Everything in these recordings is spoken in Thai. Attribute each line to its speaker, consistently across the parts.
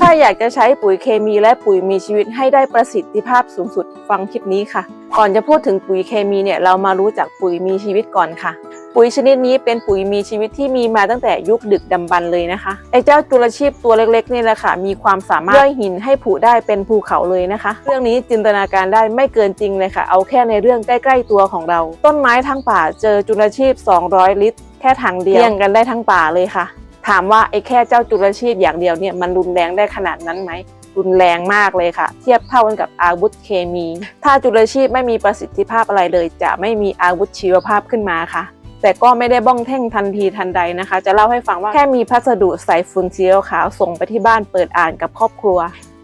Speaker 1: ถ้าอยากจะใช้ปุ๋ยเคมีและปุ๋ยมีชีวิตให้ได้ประสิทธิภาพสูงสุดฟังคลิปนี้ค่ะ ก่อนจะพูดถึงปุ๋ยเคมีเนี่ยเรามารู้จักปุ๋ยมีชีวิตก่อนค่ะ ปุ๋ยชนิดนี้เป็นปุ๋ยมีชีวิตที่มีมาตั้งแต่ยุคดึกดำบรรเลยนะคะไอ้เจ้าจุลชีพตัวเล็กๆนี่แหละค่ะ มีความสามารถย่อยหินให้ผุได้เป็นภูเขาเลยนะคะ เรื่องนี้จินตนาการได้ไม่เกินจริงเลยค่ะ เอาแค่ในเรื่องใกล้ๆตัวของเรา ต้นไม้ทั้งป่าเจอจุลชีพ 200 ลิตร แค่ถังเดียวเลี้ยงกันได้ทั้งป่าเลยค่ะ ถามว่าไอ้แค่เจ้าจุลชีพอย่างเดียวเนี่ยมันรุนแรงได้ขนาดนั้นไหมรุนแรงมากเลยค่ะ เทียบเท่ากันกับอาวุธเคมี ถ้าจุลชีพไม่มีประสิทธิภาพอะไรเลย จะไม่มีอาวุธชีวภาพขึ้นมาค่ะ แต่ก็ไม่ได้บ้องแท่งทันทีทันใดนะคะ จะเล่าให้ฟังว่าแค่มีพัสดุใส่ฝุ่นสีขาวส่งไปที่บ้านเปิดอ่านกับครอบครัว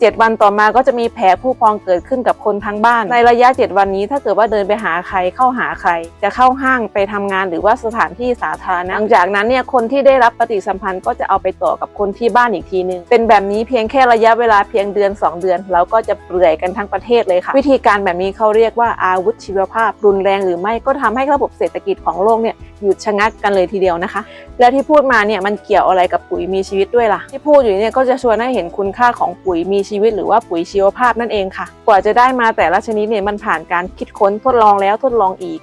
Speaker 1: 7 วันต่อมาก็จะมีแผลผู้พองเกิดขึ้นกับคนทั้งบ้าน ในระยะ 7 วันนี้ถ้าเกิดว่าเดินไปหาใครเข้าหาใคร จะเข้าห้างไปทำงานหรือว่าสถานที่สาธารณะหลังจากนั้นเนี่ยคนที่ได้รับปฏิสัมพันธ์ก็จะเอาไปต่อกับคนที่บ้านอีกทีนึง เป็นแบบนี้เพียงแค่ระยะเวลาเพียงเดือน 2 เดือน เราก็จะเปลื่อยกันทั้งประเทศเลยค่ะ วิธีการแบบนี้เขาเรียกว่าอาวุธชีวภาพ รุนแรงหรือไม่ก็ทำให้ระบบเศรษฐกิจของโลกเนี่ยหยุดชะงักกันเลยทีเดียวนะคะ แล้วที่พูดมาเนี่ยมันเกี่ยวอะไรกับปุ๋ยมีชีวิตด้วยล่ะ ที่พูดอยู่เนี่ยก็จะชวนให้เห็นคุณค่าของปุ๋ยมีชีวิตหรือว่าปุ๋ยชีวภาพนั่นเองค่ะ กว่าจะได้มาแต่ละชนิดเนี่ยมันผ่านการคิดค้นทดลองแล้วทดลองอีก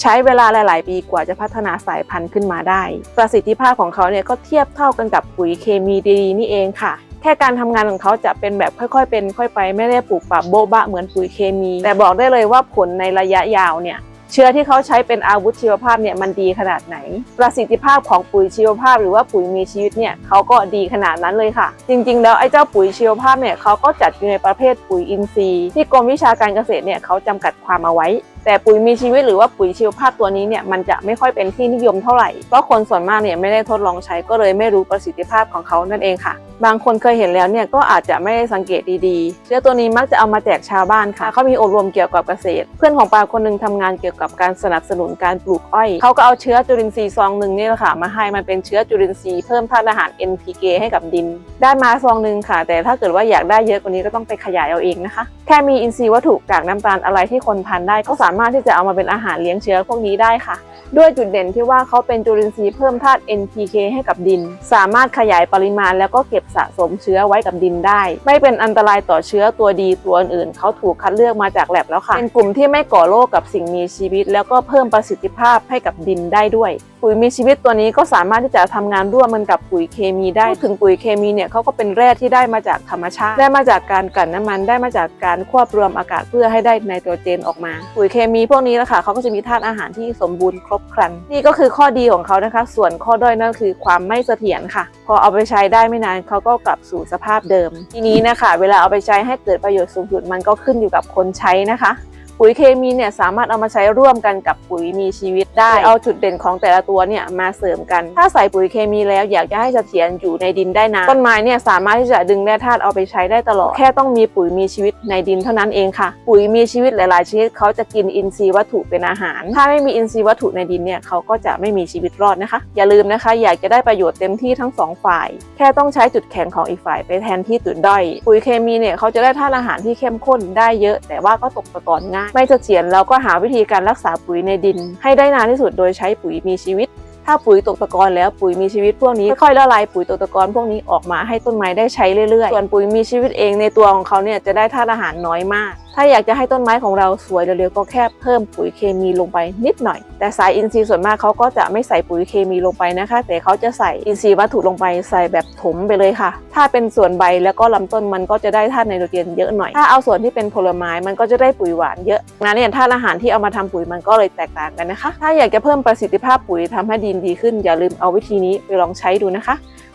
Speaker 1: ใช้เวลาหลาย ๆ ปีกว่าจะพัฒนาสายพันธุ์ขึ้นมาได้ ประสิทธิภาพของเขาเนี่ยก็เทียบเท่ากันกับปุ๋ยเคมีดีๆนี่เองค่ะแค่การทำงานของเขาจะเป็นแบบค่อยๆ เป็นค่อยไป ไม่ได้ปลูกปรับโบ๊ะบะเหมือนปุ๋ยเคมี แต่บอกได้เลยว่าผลในระยะยาวเนี่ย เชื้อที่เขาใช้เป็นอาวุธชีวภาพเนี่ยมันดีขนาดไหน ประสิทธิภาพของปุ๋ยชีวภาพ หรือว่าปุ๋ยมีชีวิตเนี่ยเขาก็ดีขนาดนั้นเลยค่ะ จริงๆ แล้วไอ้เจ้าปุ๋ยชีวภาพเนี่ยเขาก็จัดอยู่ในประเภทปุ๋ยอินทรีย์ที่กรมวิชาการเกษตรเนี่ยเขาจำกัดความเอาไว้ แต่ปุ๋ยมีชีวิตหรือว่าปุ๋ยชีวภาพตัวนี้เนี่ยมันจะไม่ค่อยเป็นที่นิยมเท่าไหร่เพราะคนส่วนมากเนี่ยไม่ได้ทดลองใช้ก็เลยไม่รู้ประสิทธิภาพของเขานั่นเองค่ะ บางคนเคยเห็นแล้วเนี่ยก็อาจจะไม่ได้สังเกตดีๆ เชื้อตัวนี้มักจะเอามาแจกชาวบ้านค่ะเขามีอบรมเกี่ยวกับเกษตร เพื่อนของปาคนหนึงทำงานเกี่ยวกับการสนับสนุนการปลูกอ้อยเขาก็เอาเชื้อจุลินทรีย์ซองหนึ่งนี่แหละค่ะมาให้มันเป็นเชื้อจุลินทรีย์เพิ่มธาตุอาหาร NPK ให้กับดิน ได้มาซองหนึ่งค่ะ แต่ถ้าเกิดว่าอยากได้เยอะกว่านี้ก็ต้องไปขยายเอาเองนะคะ แค่มีอินทรีย์วัตถุกากน้ำตาลอะไรที่คนทานได้ก็สามารถที่จะเอามาเป็นอาหารเลี้ยงเชื้อพวกนี้ได้ค่ะ ด้วยจุดเด่นที่ว่าเขาเป็นจุลินทรีย์เพิ่มธาตุ NPK ให้กับดิน สามารถขยายปริมาณแล้วก็เก็บสะสมเชื้อไว้กับดินได้ ไม่เป็นอันตรายต่อเชื้อตัวดีตัวอื่นๆเขาถูกคัดเลือกมาจากแลบแล้วค่ะ เป็นกลุ่มที่ไม่ก่อโรคกับสิ่งมีชีวิต แล้วก็เพิ่มประสิทธิภาพให้กับดินได้ด้วยปุ๋ยมีชีวิตตัวนี้ก็สามารถที่จะทำงานร่วมกันกับปุ๋ยเคมีได้ถึงปุ๋ยเคมีเนี่ยเขาก็เป็นแร่ที่ได้มาจากธรรมชาติ ได้มาจากการกลั่นน้ำมันได้มาจากการควบรวมอากาศเพื่อให้ได้ไนโตรเจนออกมา ปุ๋ยเคมีพวกนี้นะคะเขาก็จะมีธาตุอาหารที่สมบูรณ์ครบครัน นี่ก็คือข้อดีของเขานะคะ ส่วนข้อด้อยนั่นคือความไม่เสถียรค่ะ พอเอาไปใช้ได้ไม่นานเขาก็กลับสู่สภาพเดิม ทีนี้นะคะ เวลาเอาไปใช้ให้เกิดประโยชน์สูงสุดมันก็ขึ้นอยู่กับคนใช้นะคะ ปุ๋ยเคมีเนี่ยสามารถเอามาใช้ร่วมกันกับปุ๋ยมีชีวิตได้ เอาจุดเด่นของแต่ละตัวเนี่ยมาเสริมกัน ถ้าใส่ปุ๋ยเคมีแล้วอยากจะให้เสถียรอยู่ในดินได้นานต้นไม้เนี่ยสามารถที่จะดึงแร่ธาตุเอาไปใช้ได้ตลอด แค่ต้องมีปุ๋ยมีชีวิตในดินเท่านั้นเองค่ะ ปุ๋ยมีชีวิตหลาย ๆ ชนิดเขาจะกินอินทรีย์วัตถุเป็นอาหาร ถ้าไม่มีอินทรีย์วัตถุในดินเนี่ยเขาก็จะไม่มีชีวิตรอดนะคะ อย่าลืมนะคะ อยากจะได้ประโยชน์เต็มที่ทั้งสองฝ่าย แค่ต้องใช้จุดแข็งของอีกฝ่ายไปแทนที่จุดด้อยปุ๋ยเคมีเนี่ยเขาจะได้ธาตุอาหารที่เข้มข้นได้เยอะ แต่ว่าก็ตกตะกอนง่ายไม่เสถียรเราก็หาวิธีการรักษาปุ๋ยในดิน ให้ได้นานที่สุดโดยใช้ปุ๋ยมีชีวิต ถ้าปุ๋ยตกตะกอนแล้วปุ๋ยมีชีวิตพวกนี้ค่อยๆละลายปุ๋ยตกตะกอนพวกนี้ออกมาให้ต้นไม้ได้ใช้เรื่อยๆ ส่วนปุ๋ยมีชีวิตเองในตัวของเขาเนี่ยจะได้ธาตุอาหารน้อยมาก ถ้าอยากจะให้ต้นไม้ของเราสวยเร็วๆก็แค่เพิ่มปุ๋ยเคมีลงไปนิดหน่อย แต่สายอินทรีย์ส่วนมากเขาก็จะไม่ใส่ปุ๋ยเคมีลงไปนะคะ แต่เขาจะใส่อินทรีย์วัตถุลงไปใส่แบบถมไปเลยค่ะ ถ้าเป็นส่วนใบแล้วก็ลำต้นมันก็จะได้ธาตุไนโตรเจนเยอะหน่อย ถ้าเอาส่วนที่เป็นผลไม้มันก็จะได้ปุ๋ยหวานเยอะงั้นเนี่ยธาตุอาหารที่เอามาทำปุ๋ยมันก็เลยแตกต่างกันนะคะ ถ้าอยากจะเพิ่มประสิทธิภาพปุ๋ยทำให้ดินดีขึ้น อย่าลืมเอาวิธีนี้ไปลองใช้ดูนะคะ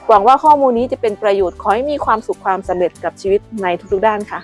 Speaker 1: หวังว่าข้อมูลนี้จะเป็นประโยชน์ขอให้มีความสุขความสำเร็จกับชีวิตในทุกๆด้านค่ะ